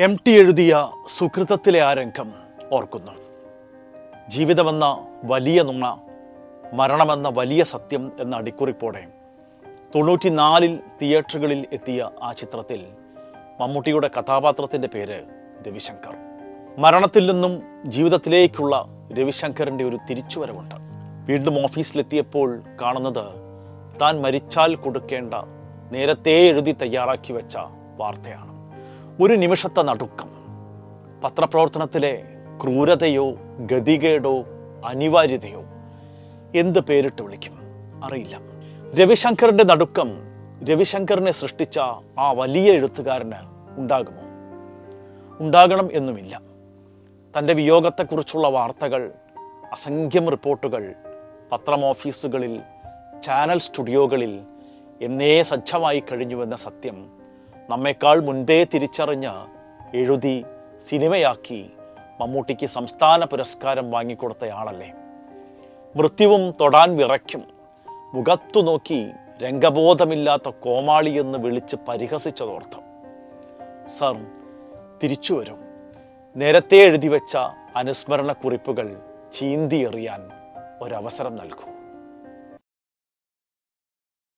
M T എഴുതിയ സുഹൃതത്തിലെ ആ രംഗം ഓർക്കുന്നു. ജീവിതമെന്ന വലിയ നുണ മരണമെന്ന വലിയ സത്യം എന്ന അടിക്കുറിപ്പോടെ തൊണ്ണൂറ്റിനാലിൽ തിയേറ്ററുകളിൽ എത്തിയ ആ ചിത്രത്തിൽ മമ്മൂട്ടിയുടെ കഥാപാത്രത്തിന്റെ പേര് രവിശങ്കർ. മരണത്തിൽ നിന്നും ജീവിതത്തിലേക്കുള്ള രവിശങ്കറിന്റെ ഒരു തിരിച്ചുവരവുണ്ട്. വീണ്ടും ഓഫീസിലെത്തിയപ്പോൾ കാണുന്നത് താൻ മരിച്ചാൽ കൊടുക്കേണ്ട നേരത്തെ എഴുതി തയ്യാറാക്കി വെച്ച വാർത്തയാണ്. ഒരു നിമിഷത്തെ നടുക്കം. പത്രപ്രവർത്തനത്തിലെ ക്രൂരതയോ ഗതികേടോ അനിവാര്യതയോ എന്ത് പേരിട്ട് വിളിക്കും? അറിയില്ല. രവിശങ്കറിന്റെ നടുക്കം രവിശങ്കറിനെ സൃഷ്ടിച്ച ആ വലിയ എഴുത്തുകാരന് ഉണ്ടാകുമോ? ഉണ്ടാകണം എന്നുമില്ല. തന്റെ വിയോഗത്തെക്കുറിച്ചുള്ള വാർത്തകൾ അസംഖ്യം റിപ്പോർട്ടുകൾ പത്രം ഓഫീസുകളിൽ ചാനൽ സ്റ്റുഡിയോകളിൽ എന്നേ സജ്ജമായി കഴിഞ്ഞുവെന്ന സത്യം നമ്മെക്കാൾ മുൻപേ തിരിച്ചറിഞ്ഞ് എഴുതി സിനിമയാക്കി മമ്മൂട്ടിക്ക് സംസ്ഥാന പുരസ്കാരം വാങ്ങിക്കൊടുത്തയാളല്ലേ. മൃത്യുവും തൊടാൻ വിറയ്ക്കും മുഖത്തു നോക്കി രംഗബോധമില്ലാത്ത കോമാളി എന്ന് വിളിച്ച് പരിഹസിച്ചതോർത്ത്. സർ തിരിച്ചു വരും. നേരത്തെ എഴുതി വെച്ച അനുസ്മരണ കുറിപ്പുകൾ ചീന്തി എറിയാൻ ഒരവസരം നൽകൂ.